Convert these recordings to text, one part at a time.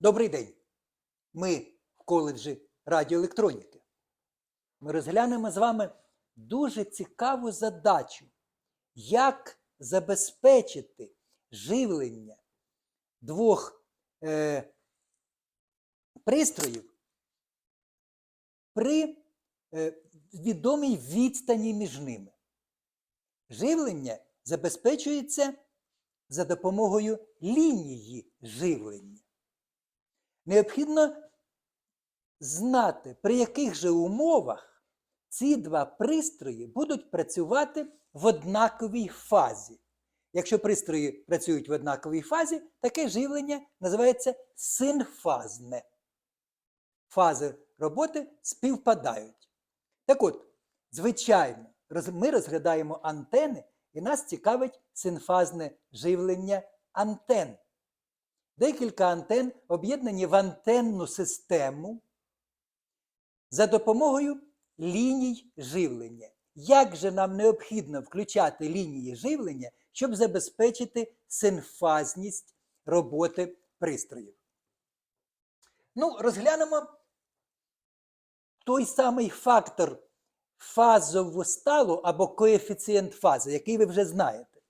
Добрий день! Ми в коледжі радіоелектроніки. Ми розглянемо з вами дуже цікаву задачу, як забезпечити живлення двох е, пристроїв при е, відомій відстані між ними. Живлення забезпечується за допомогою лінії живлення. Необхідно знати, при яких же умовах ці два пристрої будуть працювати в однаковій фазі. Якщо пристрої працюють в однаковій фазі, таке живлення називається синфазне. Фази роботи співпадають. Так от, звичайно, ми розглядаємо антени, і нас цікавить синфазне живлення антен. Декілька антен об'єднані в антенну систему за допомогою ліній живлення. Як же нам необхідно включати лінії живлення, щоб забезпечити синфазність роботи пристроїв? Ну, розглянемо той самий фактор фазовосталу або коефіцієнт фази, який ви вже знаєте.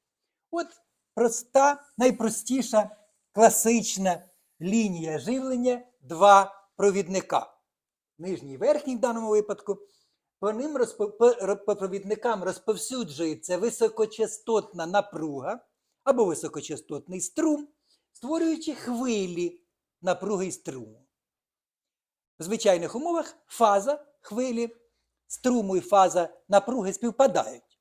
От проста, найпростіша класична лінія живлення два провідника. Нижній і верхній в даному випадку. По ним по провідникам розповсюджується високочастотна напруга або високочастотний струм, створюючи хвилі напруги і струму. В звичайних умовах фаза хвилі струму і фаза напруги співпадають.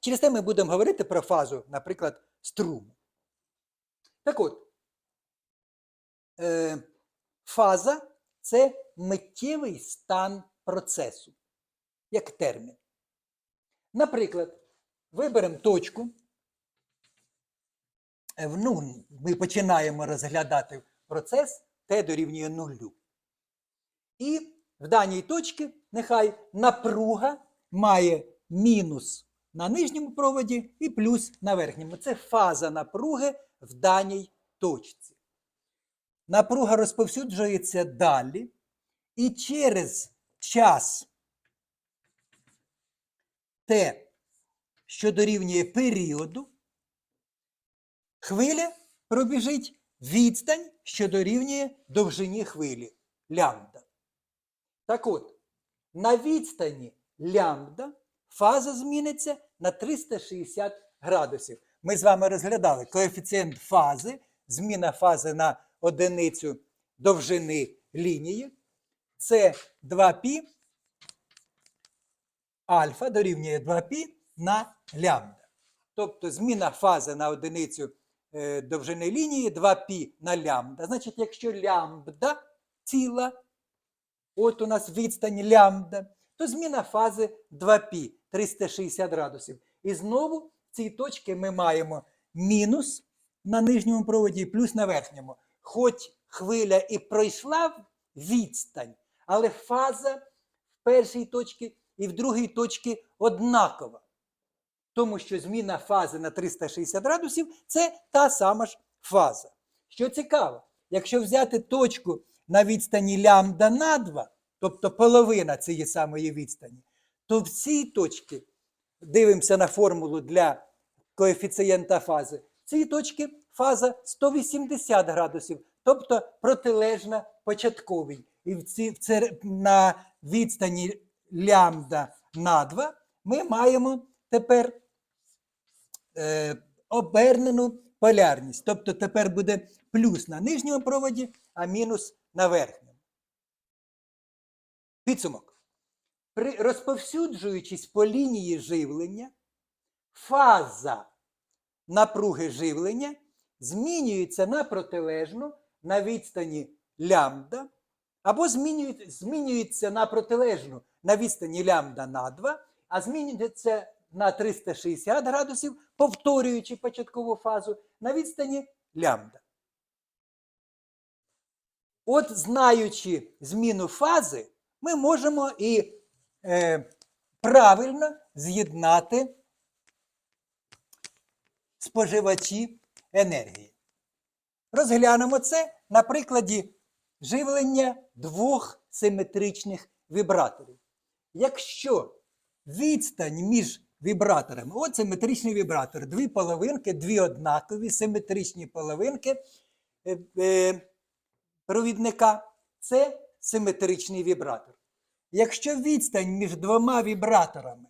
Через те ми будемо говорити про фазу, наприклад, струму. Так от, е, фаза це миттєвий стан процесу, як термін. Наприклад, виберемо точку. Е, Ну, ми починаємо розглядати процес Т дорівнює нулю. І в даній точці нехай напруга має мінус на нижньому проводі і плюс на верхньому. Це фаза напруги в даній точці. Напруга розповсюджується далі, і через час Т, що дорівнює періоду, хвиля пробіжить відстань, що дорівнює довжині хвилі лямбда. Так от, на відстані лямбда фаза зміниться на 360 градусів. Ми з вами розглядали коефіцієнт фази, зміна фази на одиницю довжини лінії. Це 2π альфа дорівнює 2π на лямбда. Тобто зміна фази на одиницю е, довжини лінії 2π на лямбда. Значить, якщо лямбда ціла, от у нас відстань лямбда, то зміна фази 2π 360 градусів. І знову в цій точці ми маємо мінус на нижньому проводі і плюс на верхньому. Хоч хвиля і пройшла відстань, але фаза в першій точці і в другій точці однакова. Тому що зміна фази на 360 градусів це та сама ж фаза. Що цікаво, якщо взяти точку на відстані лямбда на 2, тобто половина цієї самої відстані, то в цій точці дивимося на формулу для коефіцієнта фази. В цій точці фаза 180 градусів, тобто протилежна початковій. І в ці, в це, на відстані лямбда на 2 ми маємо тепер е, обернену полярність. Тобто тепер буде плюс на нижньому проводі, а мінус на верхньому. Підсумок. Розповсюджуючись по лінії живлення, фаза напруги живлення змінюється на протилежну на відстані лямбда, або змінюється на протилежну на відстані лямбда на 2, а змінюється на 360 градусів, повторюючи початкову фазу на відстані лямбда. От, знаючи зміну фази, ми можемо і е, правильно з'єднати споживачі енергії. Розглянемо це на прикладі живлення двох симетричних вібраторів. Якщо відстань між вібраторами, от симетричний вібратор, дві половинки, дві однакові симетричні половинки е, е, провідника, це симетричний вібратор. Якщо відстань між двома вібраторами,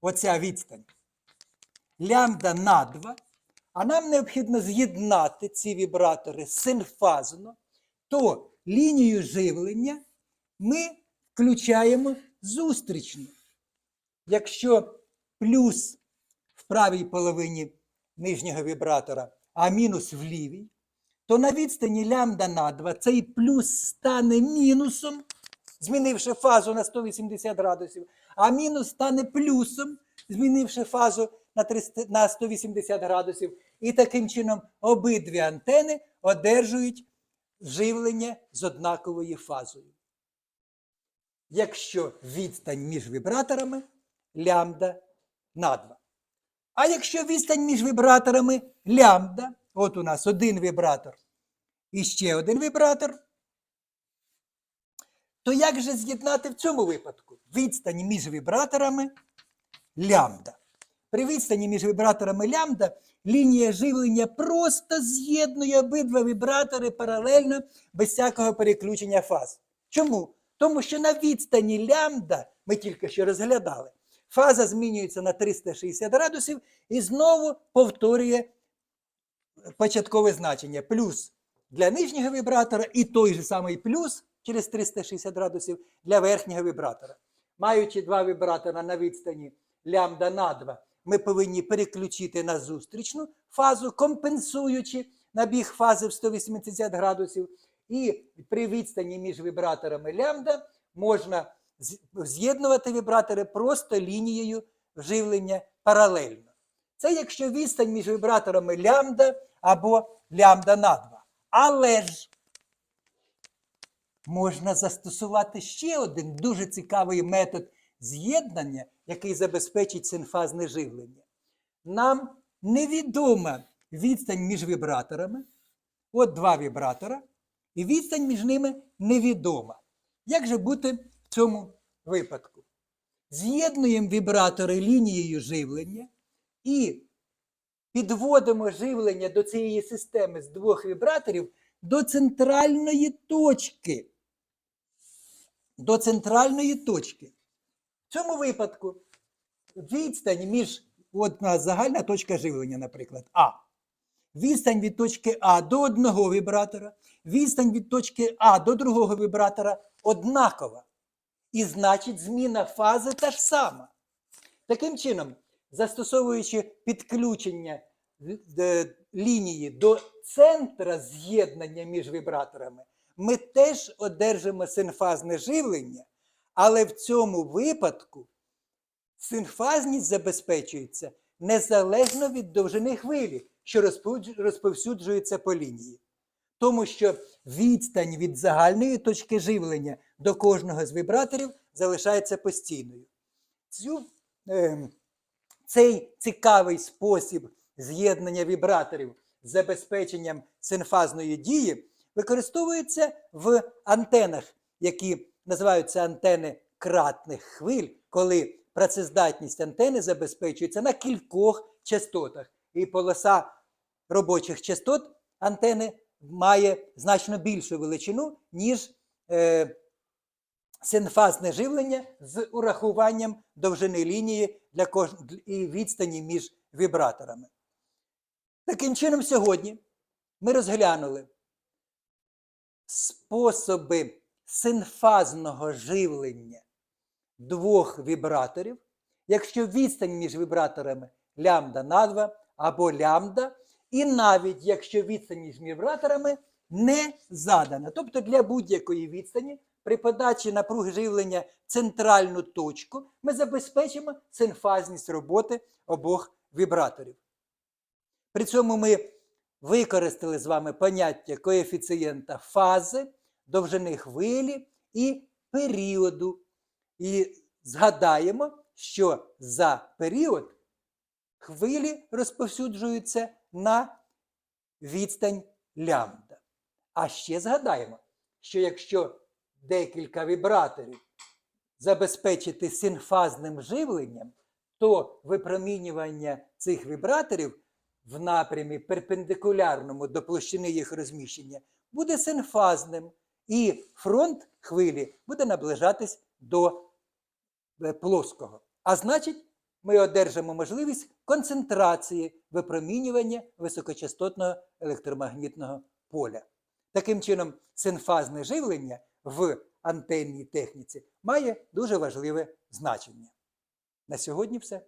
оця відстань, лямбда на 2, а нам необхідно з'єднати ці вібратори синфазно, то лінію живлення ми включаємо зустрічно. Якщо плюс в правій половині нижнього вібратора, а мінус в лівій, то на відстані лямбда на 2 цей плюс стане мінусом, змінивши фазу на 180 градусів, а мінус стане плюсом, змінивши фазу на 300 на 180 градусів. І таким чином обидві антени одержують живлення з однаковою фазою. Якщо відстань між вібраторами лямбда на 2. А якщо відстань між вібраторами лямбда, от у нас один вібратор і ще один вібратор, то як же з'єднати в цьому випадку відстань між вібраторами лямбда? При відстані між вібраторами лямбда лінія живлення просто з'єднує обидва вібратори паралельно без всякого переключення фаз. Чому? Тому що на відстані лямбда, ми тільки що розглядали, фаза змінюється на 360 градусів і знову повторює початкове значення. Плюс для нижнього вібратора і той же самий плюс через 360 градусів для верхнього вібратора. Маючи два вібратора на відстані лямбда на 2, ми повинні переключити на зустрічну фазу, компенсуючи набіг фази в 180 градусів. І при відстані між вібраторами лямбда можна з'єднувати вібратори просто лінією живлення паралельно. Це якщо відстань між вібраторами лямбда або лямбда на 2. Але ж можна застосувати ще один дуже цікавий метод з'єднання, який забезпечить синфазне живлення. Нам невідома відстань між вібраторами. От два вібратора, і відстань між ними невідома. Як же бути в цьому випадку? З'єднуємо вібратори лінією живлення і підводимо живлення до цієї системи з двох вібраторів до центральної точки. До центральної точки. В цьому випадку відстань між от загальна точка живлення, наприклад, А. Відстань від точки А до одного вібратора, відстань від точки А до другого вібратора однакова. І значить, зміна фази та ж сама. Таким чином, застосовуючи підключення е, лінії до центра з'єднання між вібраторами, ми теж одержимо синфазне живлення, але в цьому випадку синфазність забезпечується незалежно від довжини хвилі, що розповсюджується по лінії. Тому що відстань від загальної точки живлення до кожного з вібраторів залишається постійною. Цю, е, цей цікавий спосіб з'єднання вібраторів з забезпеченням синфазної дії використовується в антенах, які називаються антени кратних хвиль, коли працездатність антени забезпечується на кількох частотах. І полоса робочих частот антени має значно більшу величину, ніж е, синфазне живлення з урахуванням довжини лінії для кож... і відстані між вібраторами. Таким чином, сьогодні ми розглянули способи синфазного живлення двох вібраторів, якщо відстань між вібраторами лямбда на 2 або лямбда, і навіть якщо відстань між вібраторами не задана. Тобто для будь-якої відстані при подачі напруги живлення в центральну точку ми забезпечимо синфазність роботи обох вібраторів. При цьому ми використали з вами поняття коефіцієнта фази, довжини хвилі і періоду. І згадаємо, що за період хвилі розповсюджуються на відстань лямбда. А ще згадаємо, що якщо декілька вібраторів забезпечити синфазним живленням, то випромінювання цих вібраторів в напрямі перпендикулярному до площини їх розміщення буде синфазним, і фронт хвилі буде наближатись до е, плоского. А значить, ми одержимо можливість концентрації випромінювання високочастотного електромагнітного поля. Таким чином, синфазне живлення в антенній техніці має дуже важливе значення. На сьогодні все.